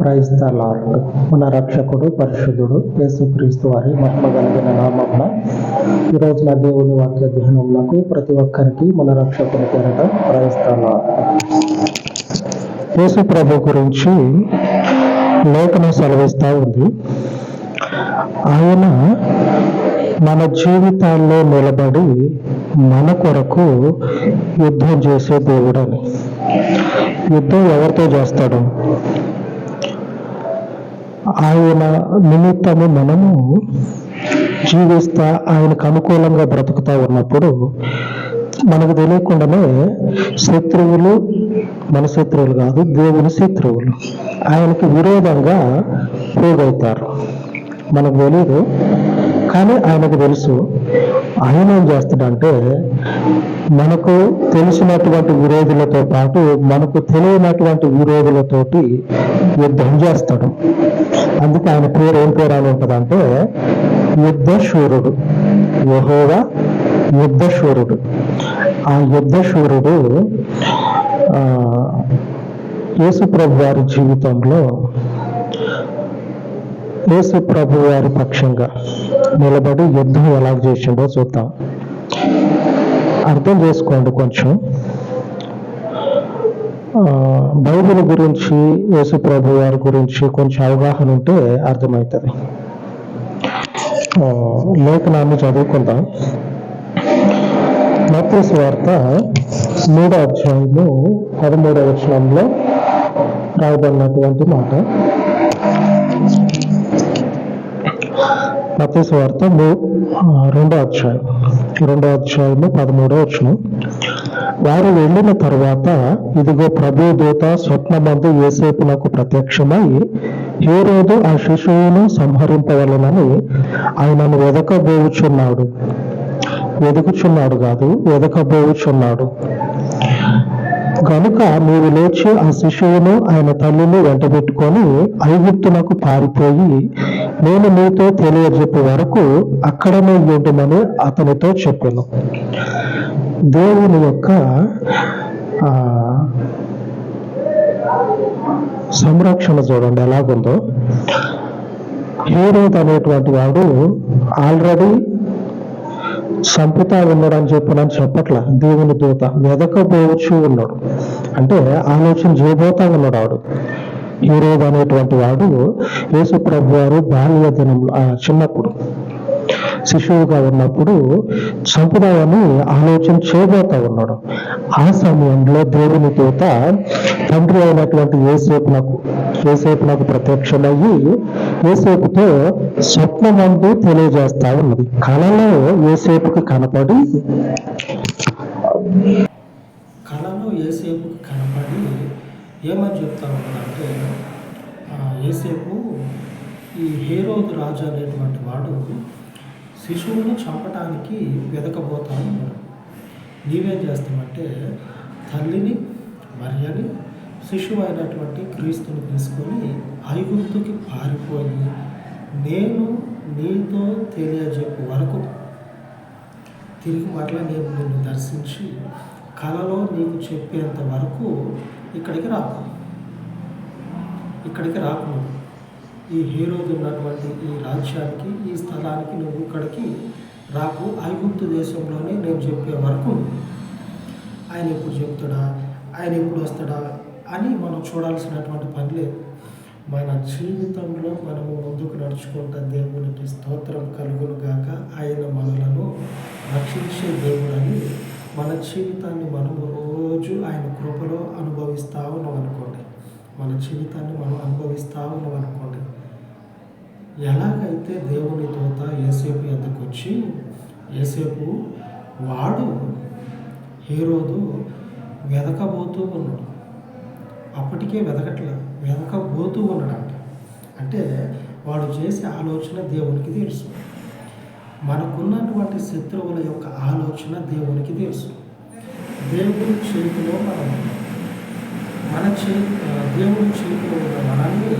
క్రైస్త lord. మన రక్షకుడు పరిశుద్ధుడు యేసుక్రీస్తు వారి మహిమగలిగిన నామమున ఈ రోజున దేవుని వాక్య ధ్యానములకు ప్రతి ఒక్కరికి మన రక్షకుని పేరట క్రైస్త లార్డ్. యేసు ప్రభు గురించి లేఖనం సెలవిస్తూ ఉంది. ఆయన మన జీవితాల్లో నిలబడి మన కొరకు యుద్ధం చేసే దేవుడని. యుద్ధం ఎవరితో చేస్తాడు? ఆయన నిమిత్తము మనము జీవిస్తా ఆయనకు అనుకూలంగా బ్రతుకుతా ఉన్నప్పుడు మనకు తెలియకుండానే శత్రువులు మన శత్రువులు కాదు దేవుని శత్రువులు. ఆయనకి విరోధంగా పోగవుతారు మనకు తెలియదు కానీ ఆయనకు తెలుసు. ఆయన ఏం చేస్తాడంటే మనకు తెలిసినటువంటి విరోధులతో పాటు మనకు తెలియనటువంటి విరోధులతోటి యుద్ధం చేస్తాడు. అందుకే ఆయన పేరు ఏం పేరు అని ఉంటుందంటే యుద్ధశూరుడు. యహోవా యుద్ధశూరుడు. ఆ యుద్ధశూరుడు ఆ, యేసుప్రభు వారి జీవితంలో యేసు ప్రభు వారి పక్షంగా నిలబడి యుద్ధం ఎలా చేసిండో చూద్దాం. అర్థం చేసుకోండి కొంచెం. ఆ, బైబిల్ గురించి యేసు ప్రభు వారి గురించి కొంచెం అవగాహన ఉంటే అర్థమవుతుంది. ఆ, లేఖనాన్ని చదువుకుందాం. మత్తయి వార్త మూడో అధ్యాయంలో పదమూడవ వచనంలో రాయబడినటువంటి మాట. మత్తయి వార్త రెండో అధ్యాయం. రెండో అధ్యాయము పదమూడో వచనం. వారు వెళ్ళిన తర్వాత ఇదిగో ప్రభు దూత స్వప్నమందు ఏసేపునకు ప్రత్యక్షమై ఏ రోజు ఆ శిశువును సంహరింపవలనని ఆయనను వెదకబోవుచున్నాడు. వెదుకుచున్నాడు కాదు వెదకబోవుచున్నాడు. కనుక నీవు లేచి ఆ శిశువును ఆయన తల్లిని వెంటబెట్టుకొని ఐగుప్తునకు పారిపోయి నేను మీతో తెలియజెప్పే వరకు అక్కడనే ఉండమని అతనితో చెప్పాను. దేవుని యొక్క సంరక్షణ చూడండి ఎలాగుందో. హీరోత్ అనేటువంటి వాడు ఆల్రెడీ చంపుతా ఉన్నాడు అని చెప్పిన చెప్పట్ల. దేవుని దూత వెదకపోవచ్చు ఉన్నాడు. అంటే ఆలోచన చేయబోతా ఉన్నాడు ఆడు యూరోబ్ అనేటువంటి వాడు. యేసుప్రభు వారు బాల్య దినంలో ఆ, చిన్నప్పుడు శిశువుగా ఉన్నప్పుడు చంపుదామని ఆలోచన చేయబోతా ఉన్నాడు. ఆ సమయంలో దేవుని దూత తండ్రి అయినటువంటి ఏసేపునకు ఏసేపునకు ప్రత్యక్షమయ్యి ఏసేపుతో స్వప్నమందు తెలియజేస్తా ఉన్నది. కళలో ఏసేపుకి కనపడి కళలో ఏసేపు కనపడి ఏమని చెప్తా ఉన్నారంటే ఏసేపు ఈ హేరోదు రాజు అనేటువంటి వాడు శిశువును చంపడానికి వెతకబోతా ఉన్నాడు నీవేం చేస్తామంటే తల్లిని మరియని శిశువు అయినటువంటి క్రీస్తుని తీసుకొని ఐగుప్తుకి పారిపోయి నేను నీతో తెలియజెప్పు వరకు తిరిగి మరలా నేను నిన్ను దర్శించి కలలో నీకు చెప్పేంత వరకు ఇక్కడికి రాకు. ఇక్కడికి రాకు ఈ హీరోది ఉన్నటువంటి ఈ రాజ్యానికి ఈ స్థలానికి నువ్వు ఇక్కడికి రాకు. ఐగుప్తు దేశంలోనే నేను చెప్పే వరకు ఆయన ఎప్పుడు చెప్తాడా? ఆయన ఎప్పుడు వస్తాడా? అని మనం చూడాల్సినటువంటి పని లేదు. మన జీవితంలో మనము ముందుకు నడుచుకుంటా దేవునికి స్తోత్రం కలుగును గాక. ఆయన మనలను రక్షించే దేవుడని మన జీవితాన్ని మనము రోజు ఆయన కృపలో అనుభవిస్తూ ఉన్నాం అనుకోండి మన జీవితాన్ని మనం అనుభవిస్తూ ఉన్నాం అనుకోండి ఎలాగైతే దేవుని దూత ఏసేపు ఎందుకు వచ్చి ఏసేపు వాడు హీరోదు వెదకబోతూ ఉన్నాడు. అప్పటికే వెదకట్లేదు వెదకబోతూ ఉన్నాడంట. అంటే వాడు చేసే ఆలోచన దేవునికి తెలుసు. మనకున్నటువంటి శత్రువుల యొక్క ఆలోచన దేవునికి తెలుసు. దేవుడి చేతిలో మనం మన చే దేవుడి చేతిలో ఉన్న మనల్ని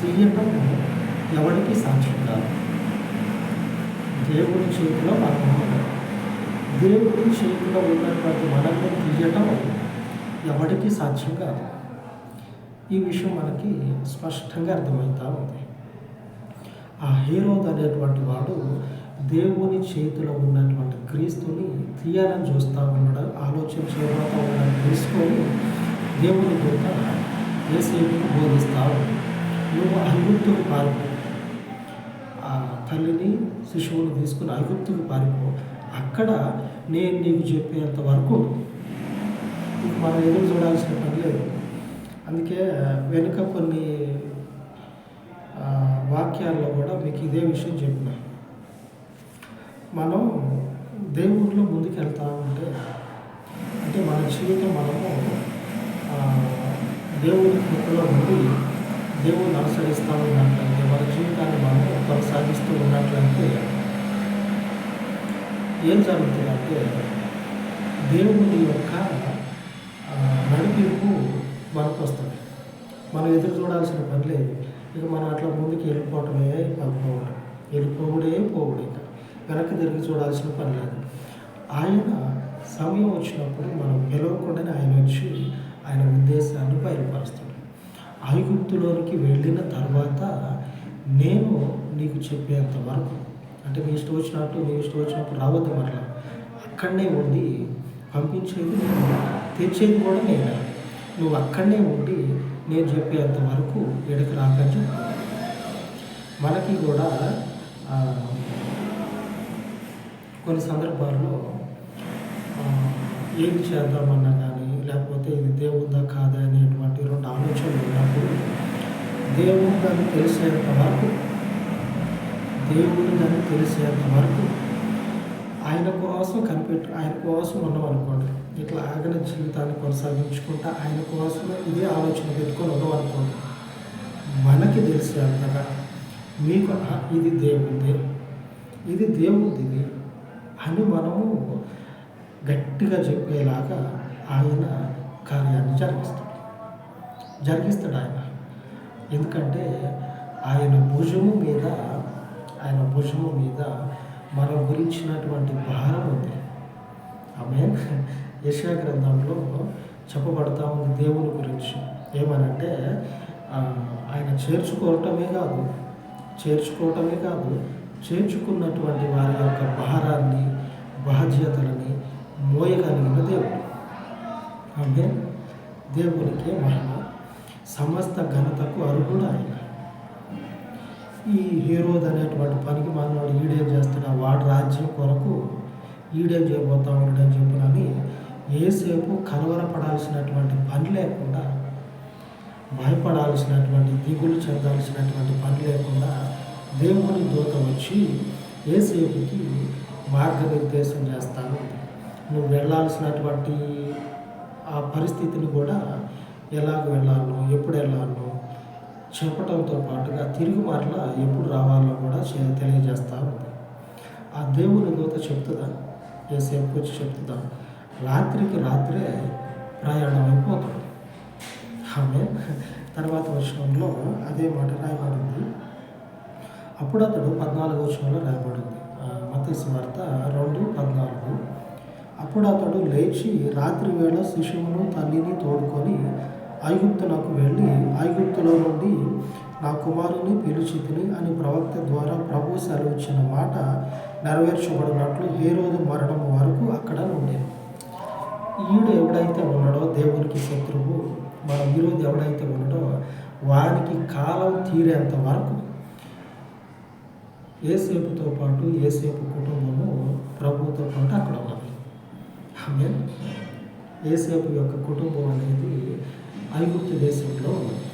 తీయటం ఎవరికి సాధ్యం కాదు. దేవుడి చేతిలో మనం దేవుడి చేతిలో ఉన్నటువంటి మనల్ని తీయటం ఎవరికి సాధ్యం కాదు. ఈ విషయం మనకి స్పష్టంగా అర్థమవుతూ ఉంది. ఆ హీరోద్ అనేటువంటి వాడు దేవుని చేతిలో ఉన్నటువంటి క్రీస్తుని తీయాలని చూస్తూ ఉన్నాడు ఆలోచన చేయబోతా ఉన్నాడు తీసుకొని దేవుని దూత ఏసేపుకు బోధిస్తావు నువ్వు ఐగుప్తుకు పారిపో. ఆ తల్లిని శిశువుని తీసుకుని ఐగుప్తుకు పారిపో. అక్కడ నేను నీకు చెప్పేంత వరకు మనం ఎదురు చూడాల్సిన పని లేదు. అందుకే వెనుక కొన్ని వాక్యాల్లో కూడా మీకు ఇదే విషయం చెప్పినాను మనం దేవుడిలో ముందుకు వెళ్తూ ఉంటే అంటే మన జీవితం మనము దేవుని కృపలో ఉండి దేవుని అనుసరిస్తూ ఉన్నట్లయితే మన జీవితాన్ని మనం కొనసాగిస్తూ ఉన్నట్లయితే ఏం జరుగుతుందంటే దేవుని యొక్క నడిపింపు మనకు వస్తుంది. మనం ఎదురు చూడాల్సిన పని లేదు. ఇక మనం అట్లా ముందుకు వెళ్ళిపోవటమే పడిపోవడం వెళ్ళిపోవుడే పోవుడు. వెనక్కి తిరిగి చూడాల్సిన పని లేదు. ఆయన సమయం వచ్చినప్పుడు మనం పిలవకుండానే ఆయన వచ్చి ఆయన ఉద్దేశాన్ని బయలుపరుస్తాడు. ఐగుప్తులోనికి వెళ్ళిన తర్వాత నేను నీకు చెప్పేంత వరకు అంటే మీ ఇష్టం వచ్చినట్టు మీ ఇష్టం వచ్చినప్పుడు రావద్దు మరలా. అక్కడనే ఉండి పంపించేది నేను తెచ్చేది కూడా నేను. నువ్వు అక్కడనే ఉండి నేను చెప్పేంత వరకు ఎడకి రాకని చెప్పాను మనకి కూడా కొన్ని సందర్భాల్లో ఏం చేద్దామన్నా కానీ లేకపోతే ఇది దేవుందా కాదా అనేటువంటి రెండు ఆలోచనలు ఉన్నప్పుడు దేవుడు దాన్ని తెలిసేంత వరకు దేవుడు దాన్ని తెలిసేంత వరకు ఆయన కోసం కనిపెట్టు ఆయన కోసం ఉన్నాం అనుకోండి ఇట్లా ఆగని జీవితాన్ని కొనసాగించుకుంటా ఆయన కోసం ఇదే ఆలోచన పెట్టుకొని ఉన్నాం అనుకోండి మనకి తెలిసేంతగా మీకు ఇది దేవుంది ఇది దేవుంది అని మనము గట్టిగా చెప్పేలాగా ఆయన కార్యాన్ని జరిగిస్తాడు. జరిగిస్తాడు ఆయన. ఎందుకంటే ఆయన భుజము మీద ఆయన భుజము మీద మన గురించినటువంటి భారం ఉంది. ఆమె యశా గ్రంథంలో చెప్పబడతా ఉంది దేవుని గురించి. ఏమనంటే ఆయన చేర్చుకోవటమే కాదు చేర్చుకోవటమే కాదు చేర్చుకున్నటువంటి వారి యొక్క భారాన్ని బాధ్యతలని మోయగలిగిన దేవుడు. ఆమె దేవునికి మహిమ సమస్త ఘనతకు అర్హుడు ఆయన. ఈ హీరోద్ అనేటువంటి పనికి మనవాడు ఈడేం చేస్తున్న వాడి రాజ్యం కొరకు ఈడేం చేయబోతా ఉండడం చెప్పునని ఏసేపు కలవరపడాల్సినటువంటి పని లేకుండా భయపడాల్సినటువంటి దిగులు చెందాల్సినటువంటి పని లేకుండా దేవుని దూత వచ్చి ఏసేపుకి మార్గనిర్దేశం చేస్తాను. నువ్వు వెళ్ళాల్సినటువంటి ఆ పరిస్థితిని కూడా ఎలాగ వెళ్ళాలో ఎప్పుడు వెళ్ళాలో చెప్పడంతో పాటుగా తిరిగి మాటల ఎప్పుడు రావాలో కూడా చే- తెలియజేస్తా ఉంది. ఆ దేవుని దూత చెప్తుందా? ఏసేపు వచ్చి చెప్తుందా? రాత్రికి రాత్రే ప్రయాణం అయిపోతుంది. ఆమె తర్వాత వచనంలో అదే మాట రాయబడింది. అప్పుడు అతడు పద్నాలుగు వచనంలో రాయబడింది. మతీసు వార్త రెండు పద్నాలుగు. అప్పుడు అతడు లేచి రాత్రి వేళ శిశువును తల్లిని తోడుకొని ఐగుప్తునకు వెళ్ళి ఐగుప్తులో నుండి నా కుమారుని పిలిచితిని అని ప్రవక్త ద్వారా ప్రభు సెలవిచ్చిన మాట నెరవేర్చబడినట్లు ఏ రోజు మరణం వరకు అక్కడ ఉండేది ఈడు ఎవడైతే ఉన్నాడో దేవునికి శత్రువు మన ఈరోజు ఎవడైతే ఉన్నాడో వానికి కాలం తీరేంత వరకు ఏసేపుతో పాటు ఏసేపు కుటుంబము ప్రభువుతో పాటు అక్కడ ఉన్నది. ఆమె ఏసేపు యొక్క కుటుంబం అనేది ఐగుప్తు దేశంలో ఉన్నది.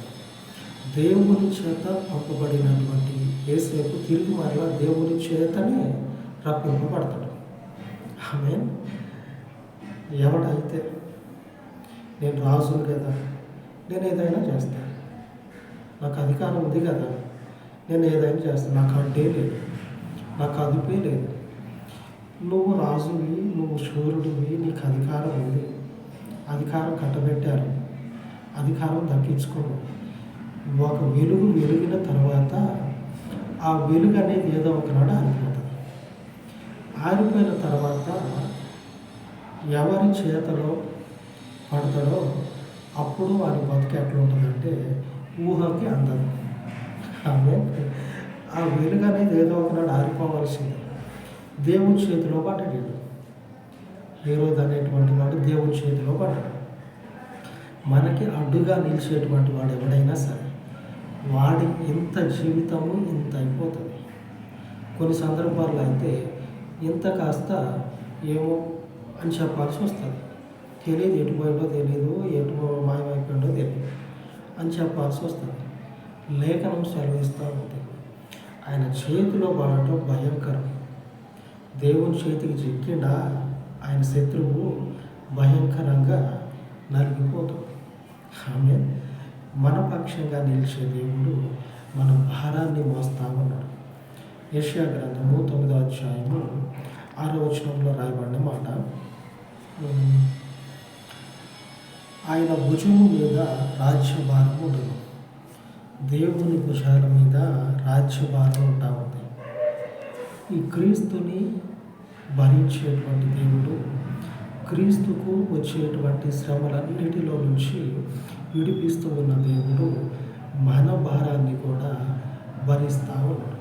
దేవుని చేత పంపబడినటువంటి ఏసేపు తిరిగి మరలా దేవుని చేతనే రప్పింపబడతాడు. ఆమె ఎవడైతే నేను రాజును కదా నేను ఏదైనా చేస్తాను. నాకు అధికారం ఉంది కదా నేను ఏదైనా చేస్తాను. నాకు అడ్డే లేదు. నాకు అదుపే లేదు. నువ్వు రాజువి నువ్వు శూరుడివి నీకు అధికారం ఉంది. అధికారం కట్టబెట్టారు. అధికారం దక్కించుకోను ఒక వెలుగు వెలిగిన తర్వాత ఆ వెలుగు అనేది ఏదో ఒకనాడు ఆరిపోతుంది. ఆరిపోయిన తర్వాత ఎవరి చేతలో పడతాడో అప్పుడు వారి బతుకు ఎట్లా ఉంటుందంటే ఊహకి అందదు. ఆమె ఆ వెలుగు అనేది ఏదో ఒకనాడు ఆరిపోవాల్సింది. దేవుని చేతిలో పడ్డాడు హీరోద్ అనేటువంటి వాడు దేవుని చేతిలో పడ్డాడు మనకి అడ్డుగా నిలిచేటువంటి వాడు ఎవడైనా సరే వాడి ఇంత జీవితము ఇంత అయిపోతుంది. కొన్ని సందర్భాల్లో అయితే ఇంత కాస్త ఏమో అని చెప్పాల్సి వస్తుంది. తెలియదు ఎటు పోయిందో తెలియదు ఎటు మాయమైపోయిందో తెలియదు అని చెప్పాల్సి వస్తుంది. లేఖనం సెలవిస్తూ ఉంటుంది. ఆయన చేతిలో పడటం భయంకరం. దేవుని చేతికి చిక్కిండా ఆయన శత్రువు భయంకరంగా నలిగిపోతుంది ఆమె మన పక్షంగా నిలిచే దేవుడు మన భారాన్ని మోస్తామన్నాడు ఉన్నాడు. గ్రంథము తొమ్మిదో అధ్యాయము ఆరో వచనంలో రాయబడిన మాట ఆయన భుజము మీద రాజ్యభారం ఉండదు. దేవుని భుజాల మీద రాజ్యభారం ఉంటా ఉంది. ఈ క్రీస్తుని భరించేటువంటి దేవుడు క్రీస్తుకు వచ్చేటువంటి శ్రమలన్నిటిలో నుంచి విడిపిస్తూ ఉన్న దేవుడు మన భారాన్ని కూడా భరిస్తూ ఉన్నాడు.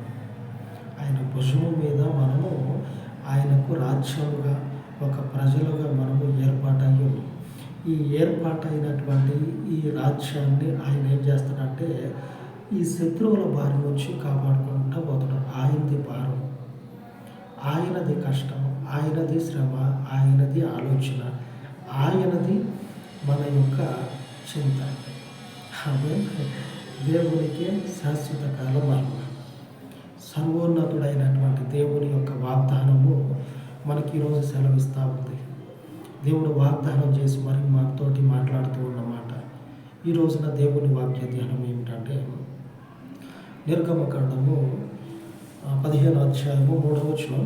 ఆయన భుజము మీద మనము ఆయనకు రాజ్యముగా ఒక ప్రజలుగా మనము ఏర్పాటయ్యాము ఈ ఏర్పాటైనటువంటి ఈ రాజ్యాన్ని ఆయన ఏం చేస్తాడంటే ఈ శత్రువుల బారి నుంచి కాపాడుకుంటూ పోతాడు. ఆయనది భారం ఆయనది కష్టం ఆయనది శ్రమ ఆయనది ఆలోచన ఆయనది మన యొక్క చింత. ఆమె దేవునికి శాశ్వత కాలం మహిమ సర్వోన్నతుడైనటువంటి దేవుని యొక్క వాగ్దానము మనకి ఈరోజు సెలవిస్తూ ఉంది. దేవుడు వాగ్దానం చేసి మరి మాతోటి మాట్లాడుతూ ఉన్నమాట. ఈ రోజున దేవుని వాక్య ధ్యానం ఏమిటంటే నిర్గమకాండము పదిహేను అధ్యాయము మూడవ వచనం.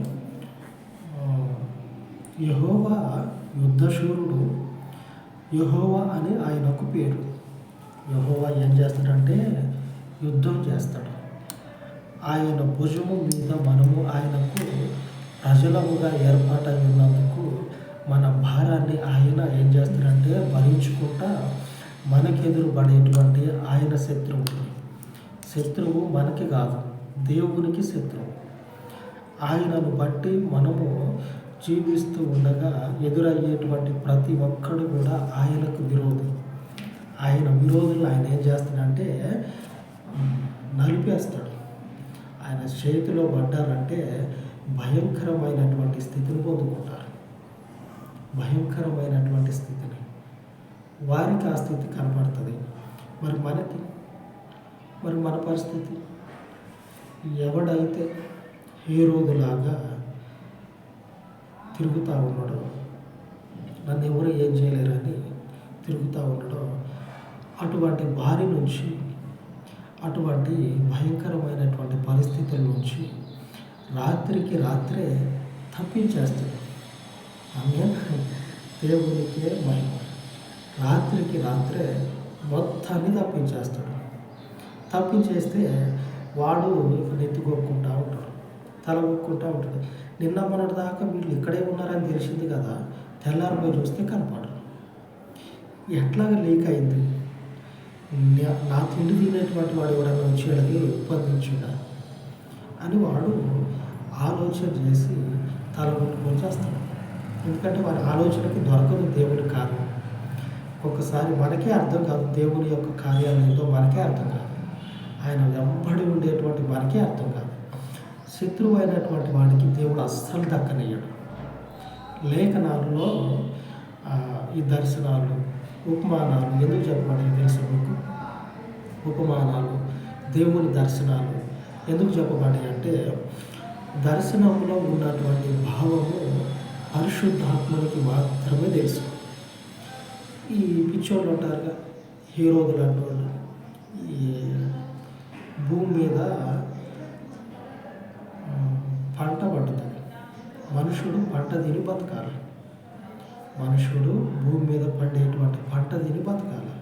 యహోవా యుద్ధశూరుడు యహోవా అని ఆయనకు పేరు. యహోవా ఏం చేస్తాడంటే యుద్ధం చేస్తాడు. ఆయన భుజము మీద మనము ఆయనకు ప్రజలముగా ఏర్పాటై ఉన్నందుకు మన భారాన్ని ఆయన ఏం చేస్తారంటే భరించుకుంటా మనకెదురు పడేటువంటి ఆయన శత్రువు శత్రువు మనకి కాదు దేవునికి శత్రువు. ఆయనను బట్టి మనము జీవిస్తూ ఉండగా ఎదురయ్యేటువంటి ప్రతి ఒక్కడు కూడా ఆయనకు విరోధి. ఆయన విరోధులు ఆయన ఏం చేస్తాడంటే నలిపేస్తాడు. ఆయన చేతిలో పడ్డారంటే భయంకరమైనటువంటి స్థితిని పొందుకుంటారు. భయంకరమైనటువంటి స్థితిని. వారికి ఆ స్థితి కనపడుతుంది. మరి మనకి? మరి మన పరిస్థితి? ఎవడైతే హీరోదులాగా తిరుగుతూ ఉన్నాడో నన్ను ఎవరు ఏం చేయలేరని తిరుగుతూ ఉండడం అటువంటి బారి నుంచి అటువంటి భయంకరమైనటువంటి పరిస్థితుల నుంచి రాత్రికి రాత్రే తప్పించేస్తుంది. ఆమె దేవునికే మహిమ. రాత్రికి రాత్రే మొత్తాన్ని తప్పించేస్తాడు. తప్పించేస్తే వాడు ఇక నెత్తుకొక్కుంటా ఉంటాడు. తల ఒక్కుంటా ఉంటాడు. నిన్న మొన్నటి దాకా వీళ్ళు ఇక్కడే ఉన్నారని తెలిసింది కదా తెల్లారిపోయి చూస్తే కనపడరు ఎట్లాగా లీక్ అయింది? నా- తిండి తినేటువంటి వాడు ఎవడన్నా వచ్చి వీళ్ళకి అని వాడు ఆలోచన చేసి తల కొట్టుకొని చేస్తాడు ఎందుకంటే వారి ఆలోచనకి దొరకదు దేవుడి కార్యం. ఒక్కసారి మనకే అర్థం కాదు దేవుని యొక్క కార్యాలు ఏంటో మనకే అర్థం కాదు. ఆయన వెంబడి ఉండేటువంటి మనకే అర్థం కాదు. శత్రువు అయినటువంటి వాడికి దేవుడు అస్సలు దక్కనయ్యాడు. లేఖనాలలో ఈ దర్శనాలు ఉపమానాలు ఎందుకు చెప్పమని తెలుసు మీకు? ఉపమానాలు దేవుని దర్శనాలు ఎందుకు చెప్పబడి అంటే దర్శనంలో ఉన్నటువంటి భావము పరిశుద్ధాత్మనికి మాత్రమే తెలుసు. ఈ పిచ్చోళ్ళు ఉంటారుగా హీరోలు లాంటి వాళ్ళు ఈ భూమి మీద పంట పండుతుంది. మనుషుడు పంట తిని బతకాలి. మనుషుడు భూమి మీద పండేటువంటి పంట తిని బతకాలి.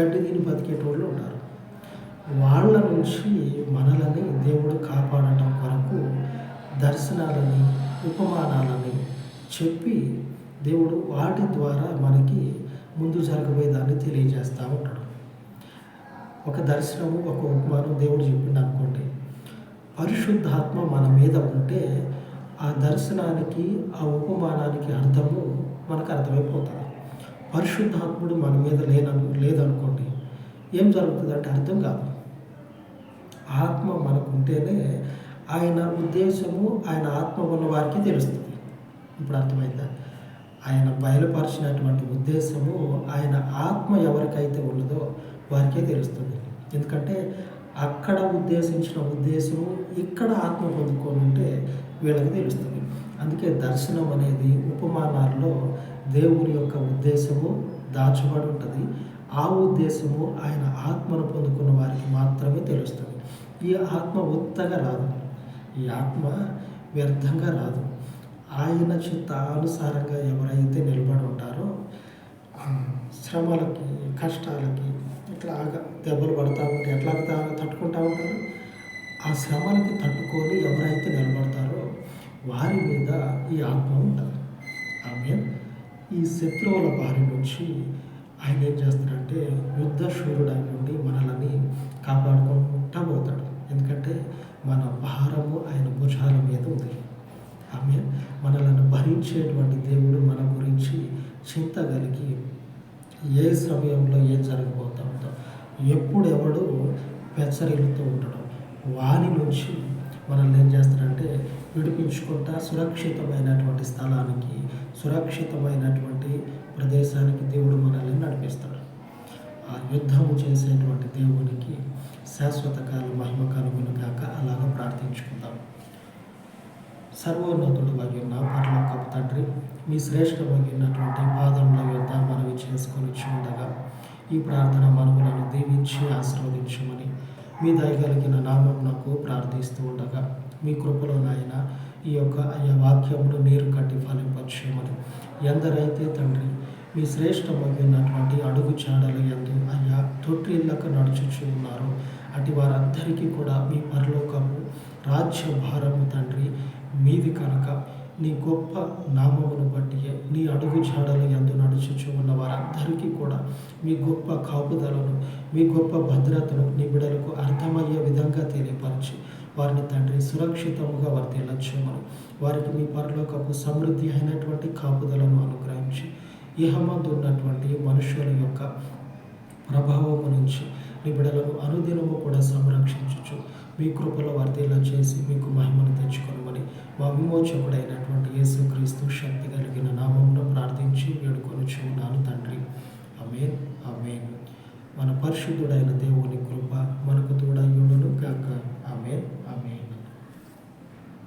గడ్డి తిని బతికేటోళ్ళు ఉంటారు. వాళ్ళ నుంచి మనలని దేవుడు కాపాడటం కొరకు దర్శనాలని ఉపమానాలని చెప్పి దేవుడు వాటి ద్వారా మనకి ముందు జరగబోయే దాన్ని తెలియజేస్తూ ఉంటాడు. ఒక దర్శనము ఒక ఉపమానం దేవుడు చెప్పిండు అనుకోండి. పరిశుద్ధాత్మ మన మీద ఉంటే ఆ దర్శనానికి ఆ ఉపమానానికి అర్థము మనకు అర్థమైపోతుంది. పరిశుద్ధాత్ముడు మన మీద లేనను లేదనుకోండి ఏం జరుగుతుంది అంటే అర్థం కాదు. ఆత్మ మనకు ఉంటేనే ఆయన ఉద్దేశము ఆయన ఆత్మ ఉన్న వారికి తెలుస్తుంది. ఇప్పుడు అర్థమైందా? ఆయన బయలుపరిచినటువంటి ఉద్దేశము ఆయన ఆత్మ ఎవరికైతే ఉన్నదో వారికే తెలుస్తుంది. ఎందుకంటే అక్కడ ఉద్దేశించిన ఉద్దేశము ఇక్కడ ఆత్మ పొందుకొని ఉంటే వీళ్ళకి తెలుస్తుంది. అందుకే దర్శనం అనేది ఉపమానాల్లో దేవుని యొక్క ఉద్దేశము దాచబడి ఉంటుంది. ఆ ఉద్దేశము ఆయన ఆత్మను పొందుకున్న వారికి మాత్రమే తెలుస్తుంది. ఈ ఆత్మ ఉత్తగా రాదు. ఈ ఆత్మ వ్యర్థంగా రాదు. ఆయన చిత్తానుసారంగా ఎవరైతే నిలబడి ఉంటారో శ్రమలకి కష్టాలకి ఇట్లాగా దెబ్బలు పడతా ఉంటే ఎట్లా తట్టుకుంటా ఉంటారు? ఆ శ్రమలకి తట్టుకొని ఎవరైతే నిలబడతారో వారి మీద ఈ ఆత్మ ఉంటుంది. ఆమె ఈ శత్రువుల బారి నుంచి ఆయన ఏం చేస్తాడంటే యుద్ధ శూరుడు నుండి ఉండి మనల్ని కాపాడుకుంటా పోతాడు. ఎందుకంటే మన భారము ఆయన భుజాల మీద ఉంది. ఆమె మనలను భరించేటువంటి దేవుడు మన గురించి చింత కలిగి ఏ సమయంలో ఏం జరగబోతా ఉందో. ఎప్పుడు ఎవడు పెచ్చరిల్లుతూ ఉంటాడో. వాని నుంచి మనల్ని ఏం చేస్తారంటే విడిపించుకుంటా సురక్షితమైనటువంటి స్థలానికి సురక్షితమైనటువంటి ప్రదేశానికి దేవుడు మనల్ని నడిపిస్తాడు. ఆ యుద్ధము చేసేటువంటి దేవునికి శాశ్వత కాలం మహిమ కలుగును కాక అలాగ ప్రార్థించుకుందాం. సర్వోన్నతుడు ఉన్న పరలోకపు తండ్రి మీ శ్రేష్టమైనటువంటి పాదముల యొద్ద మనవి చేసుకొని ఉండగా ఈ ప్రార్థన మనవులను దీవించి ఆశీర్వదించమని మీ దయగలిగిన నామం నాకు ప్రార్థిస్తూ ఉండగా మీ కృపలో నాయన ఈ యొక్క అయ్యా వాక్యమును నీరు కట్టి ఫలింపచేయమని. ఎందరైతే తండ్రి మీ శ్రేష్టమైనటువంటి అడుగు చాడలు ఎందు అయ్యా తొట్టిళ్ళకు నడుచుచు ఉన్నారు అటు వారందరికీ కూడా మీ పరలోకము రాజ్య భారము తండ్రి మీది కనుక నీ గొప్ప నామమును బట్టి నీ అడుగు జాడలు ఎందు నడుచుచు ఉన్న వారందరికీ కూడా మీ గొప్ప కాపుదలను మీ గొప్ప భద్రతను నీ బిడలకు అర్థమయ్యే విధంగా తెలియపరచి. వారిని తండ్రి సురక్షితముగా వారి వర్తిల్లచ్చుమని వారికి మీ పరలోకపు సమృద్ధి అయినటువంటి కాపుదలను అనుగ్రహించి. ఇహమందు ఉన్నటువంటి మనుషుల యొక్క ప్రభావము నుంచి నీ బిడలను అనుదినము కూడా సంరక్షించచ్చు మీ కృపలో వర్ధిల్లా చేసి మీకు మహిమను తెచ్చుకొనమని మా విమోచకుడైనటువంటి యేసుక్రీస్తు శక్తి కలిగిన నామంలో ప్రార్థించి వేడుకొని చూడాను తండ్రి. అమేన్ అమేన్ మన పరిశుద్ధుడైన దేవుని కృప మనకు తోడయ్యుడును కాక ఆమె